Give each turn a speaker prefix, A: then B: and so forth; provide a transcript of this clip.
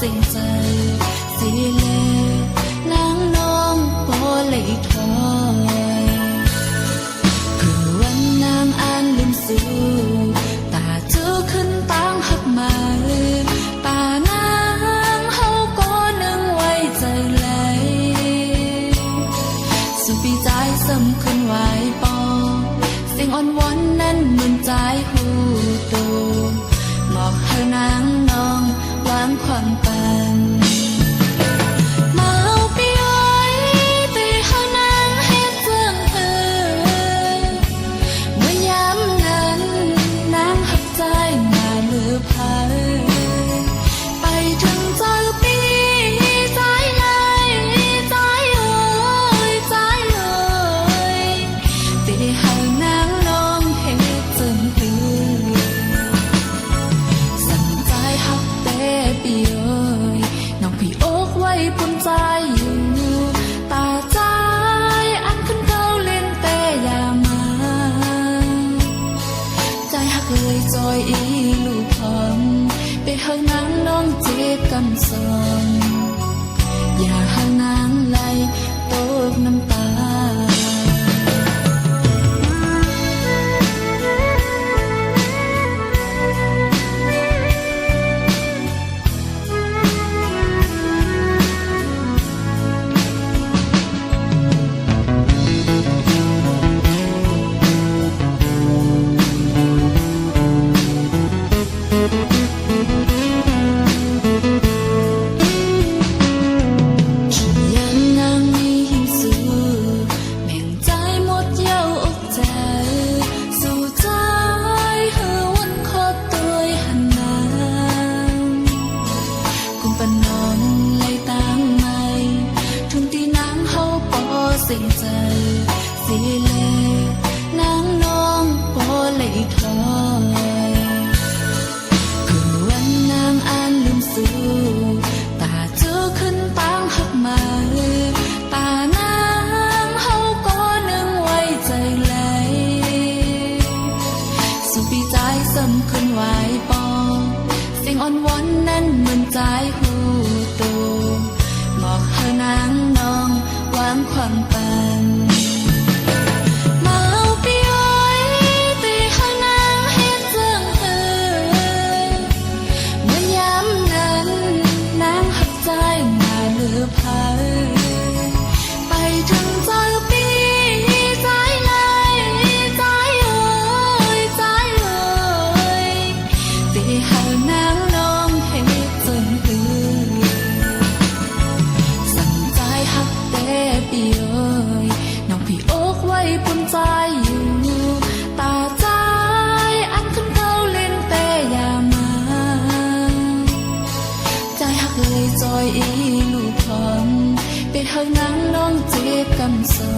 A: สิ่งใจสิเลล้างน้องปอเลยทอยคือวันนางอ่านลืมสู่ตาเจอขึ้นตางหักมาป่านางเฮาก็นึงไว้ใจไหลสุปีใจสำคัญไว้ปอสิ่งอ่อนวอนนั้นมึนใจหูตูหมอกเธอนางน้องวางความ ทางนั้นน้องเจ็บกันสอน ที่ใจสนขึ้นไหวปองสิ่งอ่อนวอนนั้นมันใจหูตูบอกเธอนาง อีลูกพร้อมเป็ดหักนางน้องเจ็บกำสอ